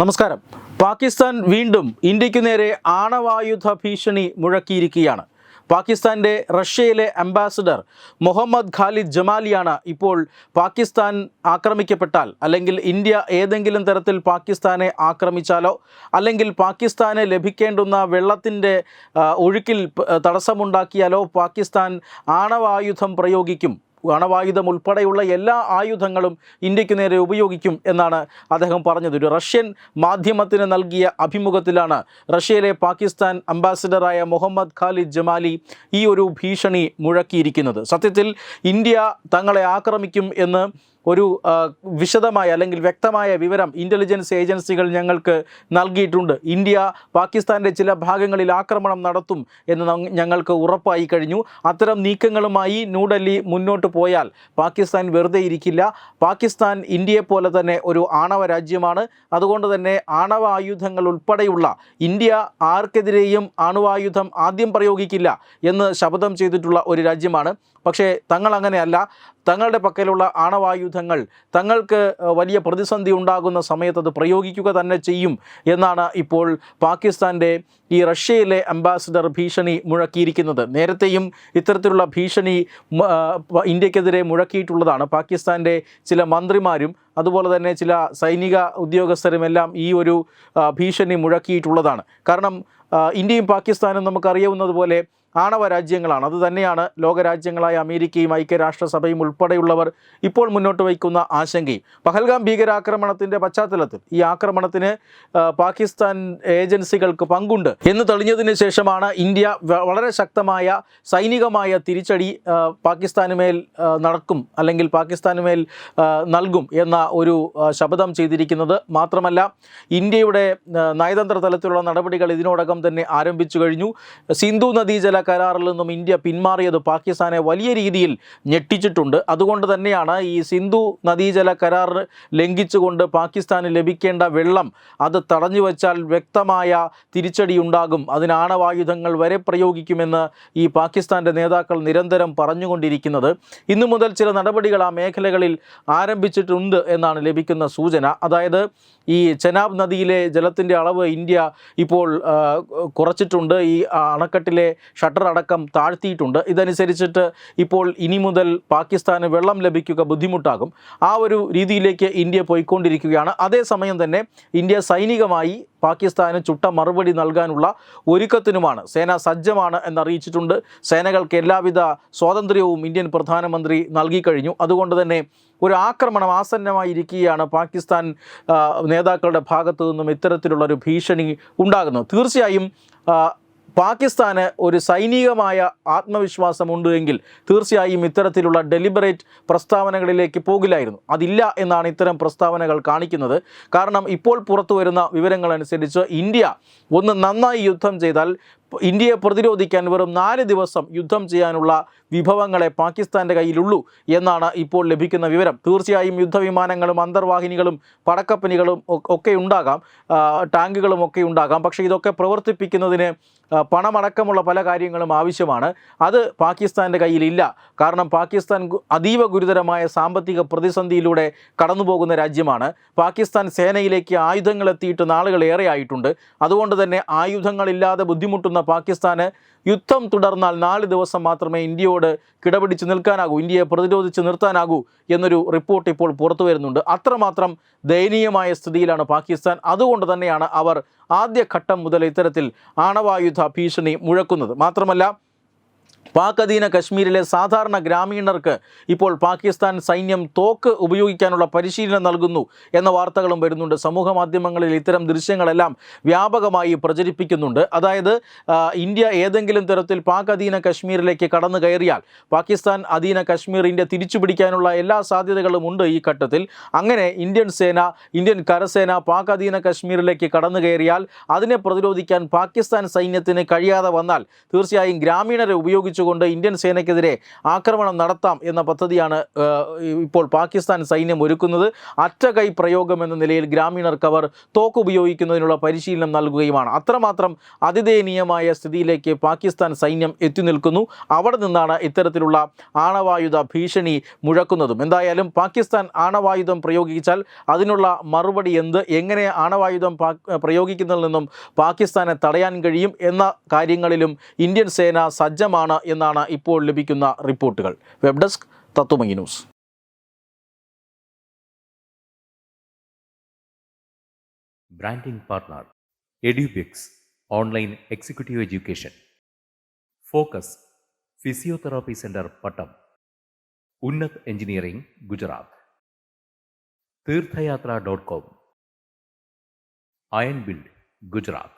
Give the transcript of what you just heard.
നമസ്കാരം. പാകിസ്ഥാൻ വീണ്ടും ഇന്ത്യയ്ക്ക് നേരെ ആണവായുധ ഭീഷണി മുഴക്കിയിരിക്കുകയാണ്. പാകിസ്ഥാന്റെ റഷ്യയിലെ അംബാസഡർ മുഹമ്മദ് ഖാലിദ് ജമാലിയാണ് ഇപ്പോൾ പാകിസ്ഥാൻ ആക്രമിക്കപ്പെട്ടാൽ അല്ലെങ്കിൽ ഇന്ത്യ ഏതെങ്കിലും തരത്തിൽ പാകിസ്ഥാനെ ആക്രമിച്ചാലോ അല്ലെങ്കിൽ പാകിസ്ഥാന് ലഭിക്കേണ്ടുന്ന വെള്ളത്തിന്റെ ഒഴുക്കിൽ തടസ്സമുണ്ടാക്കിയാലോ പാകിസ്ഥാൻ ആണവായുധം പ്രയോഗിക്കും. അണവായുധം ഉൾപ്പെടെയുള്ള എല്ലാ ആയുധങ്ങളും ഇന്ത്യയ്ക്ക് നേരെ ഉപയോഗിക്കും എന്നാണ് അദ്ദേഹം പറഞ്ഞത്. ഒരു റഷ്യൻ മാധ്യമത്തിന് നൽകിയ അഭിമുഖത്തിലാണ് റഷ്യയിലെ പാകിസ്ഥാൻ അംബാസിഡറായ മുഹമ്മദ് ഖാലിദ് ജമാലി ഈ ഒരു ഭീഷണി മുഴക്കിയിരിക്കുന്നത്. സത്യത്തിൽ ഇന്ത്യ തങ്ങളെ ആക്രമിക്കും എന്ന് ഒരു വിശദമായ അല്ലെങ്കിൽ വ്യക്തമായ വിവരം ഇന്റലിജൻസ് ഏജൻസികൾ ഞങ്ങൾക്ക് നൽകിയിട്ടുണ്ട്. ഇന്ത്യ പാകിസ്ഥാന്റെ ചില ഭാഗങ്ങളിൽ ആക്രമണം നടത്തും എന്ന് ഞങ്ങൾക്ക് ഉറപ്പായി കഴിഞ്ഞു. അത്തരം നീക്കങ്ങളുമായി ന്യൂഡൽഹി മുന്നോട്ട് പോയാൽ പാകിസ്ഥാൻ വെറുതെ ഇരിക്കില്ല. പാകിസ്ഥാൻ ഇന്ത്യയെ പോലെ തന്നെ ഒരു ആണവ രാജ്യമാണ്. അതുകൊണ്ട് തന്നെ ആണവ ആയുധങ്ങൾ ഉൾപ്പെടെയുള്ള ഇന്ത്യ ആർക്കെതിരെയും ആണവായുധം ആദ്യം പ്രയോഗിക്കില്ല എന്ന് ശപഥം ചെയ്തിട്ടുള്ള ഒരു രാജ്യമാണ്. പക്ഷേ തങ്ങൾ അങ്ങനെയല്ല തങ്ങളുടെ പക്കലുള്ള ആണവായുധങ്ങൾ തങ്ങൾക്ക് വലിയ പ്രതിസന്ധി ഉണ്ടാകുന്ന സമയത്ത് അത് പ്രയോഗിക്കുക തന്നെ ചെയ്യും എന്നാണ് ഇപ്പോൾ പാകിസ്ഥാന്റെ ഈ റഷ്യയിലെ അംബാസിഡർ ഭീഷണി മുഴക്കിയിരിക്കുന്നത്. നേരത്തെയും ഇത്തരത്തിലുള്ള ഭീഷണി ഇന്ത്യക്കെതിരെ മുഴക്കിയിട്ടുള്ളതാണ്. പാകിസ്ഥാന്റെ ചില മന്ത്രിമാരും അതുപോലെ തന്നെ ചില സൈനിക ഉദ്യോഗസ്ഥരുമെല്ലാം ഈ ഒരു ഭീഷണി മുഴക്കിയിട്ടുള്ളതാണ്. കാരണം ഇന്ത്യയും പാകിസ്ഥാനും നമുക്കറിയാവുന്നത് പോലെ ആണവ രാജ്യങ്ങളാണ് അതുതന്നെയാണ് ലോകരാജ്യങ്ങളായ അമേരിക്കയും ഐക്യരാഷ്ട്രസഭയും ഉൾപ്പെടെയുള്ളവർ ഇപ്പോൾ മുന്നോട്ട് വയ്ക്കുന്ന ആശങ്കയും. പഹൽഗാം ഭീകരാക്രമണത്തിന്റെ പശ്ചാത്തലത്തിൽ ഈ ആക്രമണത്തിന് പാകിസ്ഥാൻ ഏജൻസികൾക്ക് പങ്കുണ്ട് എന്ന് തെളിഞ്ഞതിന് ശേഷമാണ് ഇന്ത്യ വളരെ ശക്തമായ സൈനികമായ തിരിച്ചടി പാകിസ്ഥാനുമേൽ പാകിസ്ഥാന് മേൽ നടക്കും അല്ലെങ്കിൽ പാകിസ്ഥാന് മേൽ നൽകും എന്ന ഒരു ശബ്ദം ചെയ്തിരിക്കുന്നത്. മാത്രമല്ല ഇന്ത്യയുടെ നയതന്ത്ര തലത്തിലുള്ള നടപടികൾ ഇതിനോടകം തന്നെ ആരംഭിച്ചു കഴിഞ്ഞു. സിന്ധു നദീജല കരാറിൽ നിന്നും ഇന്ത്യ പിന്മാറിയത് പാകിസ്ഥാനെ വലിയ രീതിയിൽ ഞെട്ടിച്ചിട്ടുണ്ട്. അതുകൊണ്ട് തന്നെയാണ് ഈ സിന്ധു നദീജല കരാർ ലംഘിച്ചുകൊണ്ട് പാകിസ്ഥാന് ലഭിക്കേണ്ട വെള്ളം അത് തടഞ്ഞു വച്ചാൽ വ്യക്തമായ തിരിച്ചടി ഉണ്ടാകും. അതിന് ആണവായുധങ്ങൾ വരെ പ്രയോഗിക്കുമെന്ന് ഈ പാകിസ്ഥാന്റെ നേതാക്കൾ നിരന്തരം പറഞ്ഞുകൊണ്ടിരിക്കുന്നത്. ഇന്നു മുതൽ ചില നടപടികൾ ആ മേഖലകളിൽ ആരംഭിച്ചിട്ടുണ്ട് എന്നാണ് ലഭിക്കുന്ന സൂചന. അതായത് ഈ ചെനാബ് നദിയിലെ ജലത്തിന്റെ അളവ് ഇന്ത്യ ഇപ്പോൾ കുറച്ചിട്ടുണ്ട്. ഈ അണക്കെട്ടിലെ ഷട്ടർ അടക്കം താഴ്ത്തിയിട്ടുണ്ട്. ഇതനുസരിച്ചിട്ട് ഇപ്പോൾ ഇനി മുതൽ പാകിസ്ഥാന് വെള്ളം ലഭിക്കുക ബുദ്ധിമുട്ടാകും. ആ ഒരു രീതിയിലേക്ക് ഇന്ത്യ പോയിക്കൊണ്ടിരിക്കുകയാണ്. അതേസമയം തന്നെ ഇന്ത്യ സൈനികമായി പാകിസ്ഥാന് ചുട്ട മറുപടി നൽകാനുള്ള ഒരുക്കത്തിനുമാണ്. സേന സജ്ജമാണ് എന്നറിയിച്ചിട്ടുണ്ട്. സേനകൾക്ക് എല്ലാവിധ സ്വാതന്ത്ര്യവും ഇന്ത്യൻ പ്രധാനമന്ത്രി നൽകിക്കഴിഞ്ഞു അതുകൊണ്ട് തന്നെ ഒരു ആക്രമണം ആസന്നമായിരിക്കുകയാണ് പാകിസ്ഥാൻ നേതാക്കളുടെ ഭാഗത്തു നിന്നും ഇത്തരത്തിലുള്ളൊരു ഭീഷണി ഉണ്ടാകുന്നത്. തീർച്ചയായും പാകിസ്ഥാന് ഒരു സൈനികമായ ആത്മവിശ്വാസമുണ്ട് എങ്കിൽ തീർച്ചയായും ഇത്തരത്തിലുള്ള ഡെലിബറേറ്റ് പ്രസ്താവനകളിലേക്ക് പോകില്ലായിരുന്നു. അതില്ല എന്നാണ് ഇത്തരം പ്രസ്താവനകൾ കാണിക്കുന്നത്. കാരണം ഇപ്പോൾ പുറത്തു വരുന്ന വിവരങ്ങളനുസരിച്ച് ഇന്ത്യ ഒന്ന് നന്നായി യുദ്ധം ചെയ്താൽ ഇന്ത്യയെ പ്രതിരോധിക്കാൻ വെറും നാല് ദിവസം യുദ്ധം ചെയ്യാനുള്ള വിഭവങ്ങളെ പാകിസ്ഥാന്റെ കയ്യിലുള്ളൂ എന്നാണ് ഇപ്പോൾ ലഭിക്കുന്ന വിവരം. തീർച്ചയായും യുദ്ധവിമാനങ്ങളും അന്തർവാഹിനികളും പടക്കപ്പനികളും ഒക്കെ ഉണ്ടാകാം. ടാങ്കുകളും ഒക്കെ ഉണ്ടാകാം. പക്ഷേ ഇതൊക്കെ പ്രവർത്തിപ്പിക്കുന്നതിന് പണമടക്കമുള്ള പല കാര്യങ്ങളും ആവശ്യമാണ്. അത് പാകിസ്ഥാന്റെ കയ്യിലില്ല. കാരണം പാകിസ്ഥാൻ അതീവ ഗുരുതരമായ സാമ്പത്തിക പ്രതിസന്ധിയിലൂടെ കടന്നുപോകുന്ന രാജ്യമാണ്. പാകിസ്ഥാൻ സേനയിലേക്ക് ആയുധങ്ങൾ എത്തിയിട്ട് നാളുകൾ ഏറെ ആയിട്ടുണ്ട്. അതുകൊണ്ട് തന്നെ ആയുധങ്ങളില്ലാതെ ബുദ്ധിമുട്ടുന്ന പാകിസ്ഥാന് യുദ്ധം തുടർന്നാൽ നാല് ദിവസം മാത്രമേ ഇന്ത്യയോട് കിടപിടിച്ച് നിൽക്കാനാകൂ ഇന്ത്യയെ പ്രതിരോധിച്ച് നിർത്താനാകൂ എന്നൊരു റിപ്പോർട്ട് ഇപ്പോൾ പുറത്തു വരുന്നുണ്ട്. അത്രമാത്രം ദയനീയമായ സ്ഥിതിയിലാണ് പാകിസ്ഥാൻ. അതുകൊണ്ട് തന്നെയാണ് അവർ ആദ്യഘട്ടം മുതൽ ഇത്തരത്തിൽ ആണവായുധ ഭീഷണി മുഴക്കുന്നത്. മാത്രമല്ല പാക് അധീന കശ്മീരിലെ സാധാരണ ഗ്രാമീണർക്ക് ഇപ്പോൾ പാകിസ്ഥാൻ സൈന്യം തോക്ക് ഉപയോഗിക്കാനുള്ള പരിശീലനം നൽകുന്നു എന്ന വാർത്തകളും വരുന്നുണ്ട്. സമൂഹ മാധ്യമങ്ങളിൽ ഇത്തരം ദൃശ്യങ്ങളെല്ലാം വ്യാപകമായി പ്രചരിപ്പിക്കുന്നുണ്ട്. അതായത് ഇന്ത്യ ഏതെങ്കിലും തരത്തിൽ പാക് അധീന കശ്മീരിലേക്ക് കടന്നു കയറിയാൽ പാകിസ്ഥാൻ അധീന കശ്മീർ ഇന്ത്യ തിരിച്ചു പിടിക്കാനുള്ള എല്ലാ സാധ്യതകളും ഉണ്ട് ഈ ഘട്ടത്തിൽ. അങ്ങനെ ഇന്ത്യൻ സേന ഇന്ത്യൻ കരസേന പാക് അധീന കശ്മീരിലേക്ക് കടന്നു കയറിയാൽ അതിനെ പ്രതിരോധിക്കാൻ പാകിസ്ഥാൻ സൈന്യത്തിന് കഴിയാതെ വന്നാൽ തീർച്ചയായും ഗ്രാമീണരെ ഉപയോഗിച്ച് ഉപയോഗിച്ചുകൊണ്ട് ഇന്ത്യൻ സേനയ്ക്കെതിരെ ആക്രമണം നടത്താം എന്ന പദ്ധതിയാണ് ഇപ്പോൾ പാകിസ്ഥാൻ സൈന്യം ഒരുക്കുന്നത്. അറ്റകൈ പ്രയോഗം എന്ന നിലയിൽ ഗ്രാമീണർക്ക് അവർ തോക്കുപയോഗിക്കുന്നതിനുള്ള പരിശീലനം നൽകുകയുമാണ്. അത്രമാത്രം അതിദയനീയമായ സ്ഥിതിയിലേക്ക് പാകിസ്ഥാൻ സൈന്യം എത്തി നിൽക്കുന്നു. അവിടെ നിന്നാണ് ഇത്തരത്തിലുള്ള ആണവായുധ ഭീഷണി മുഴക്കുന്നതും. എന്തായാലും പാകിസ്ഥാൻ ആണവായുധം പ്രയോഗിച്ചാൽ അതിനുള്ള മറുപടി എന്ത് എങ്ങനെ ആണവായുധം പ്രയോഗിക്കുന്നതിൽ നിന്നും പാകിസ്ഥാനെ തടയാൻ കഴിയും എന്ന കാര്യങ്ങളിലും ഇന്ത്യൻ സേന സജ്ജമാണ് എന്നാണ് ഇപ്പോൾ ലഭിക്കുന്ന റിപ്പോർട്ടുകൾ. Web desk Tatwamayi news. Branding partner online executive education. Focus physiotherapy centre Pattom. Engineering Gujarat. Iron Gujarat.